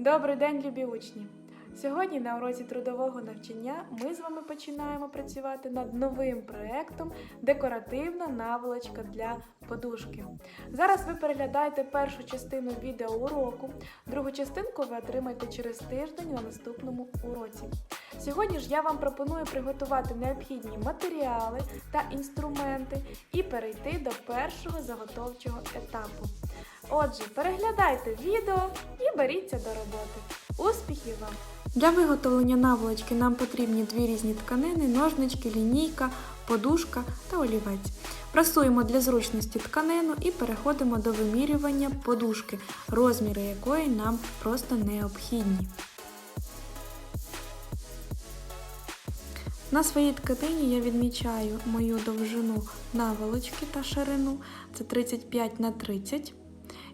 Добрий день, любі учні! Сьогодні на уроці трудового навчання ми з вами починаємо працювати над новим проєктом Декоративна наволочка для подушки. Зараз ви переглядаєте першу частину відеоуроку, другу частинку ви отримаєте через тиждень на наступному уроці. Сьогодні ж я вам пропоную приготувати необхідні матеріали та інструменти і перейти до першого заготовчого етапу. Отже, переглядайте відео і беріться до роботи. Успіхів вам! Для виготовлення наволочки нам потрібні дві різні тканини, ножнички, лінійка, подушка та олівець. Прасуємо для зручності тканину і переходимо до вимірювання подушки, розміри якої нам просто необхідні. На своїй тканині я відмічаю мою довжину наволочки та ширину це 35 на 30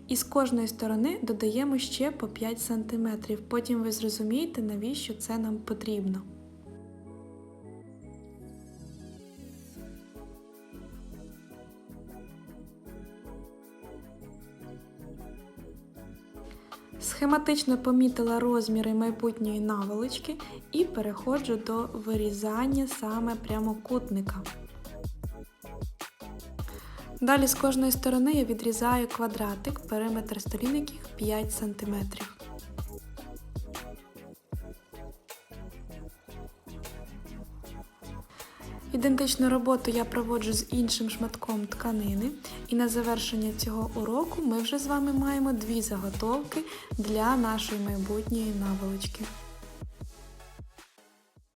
і з кожної сторони додаємо ще по 5 см. Потім ви зрозумієте, навіщо це нам потрібно. Схематично помітила розміри майбутньої наволочки і переходжу до вирізання саме прямокутника. Далі з кожної сторони я відрізаю квадратик, периметр сторін яких 5 см. Ідентичну роботу я проводжу з іншим шматком тканини, і на завершення цього уроку ми вже з вами маємо дві заготовки для нашої майбутньої наволочки.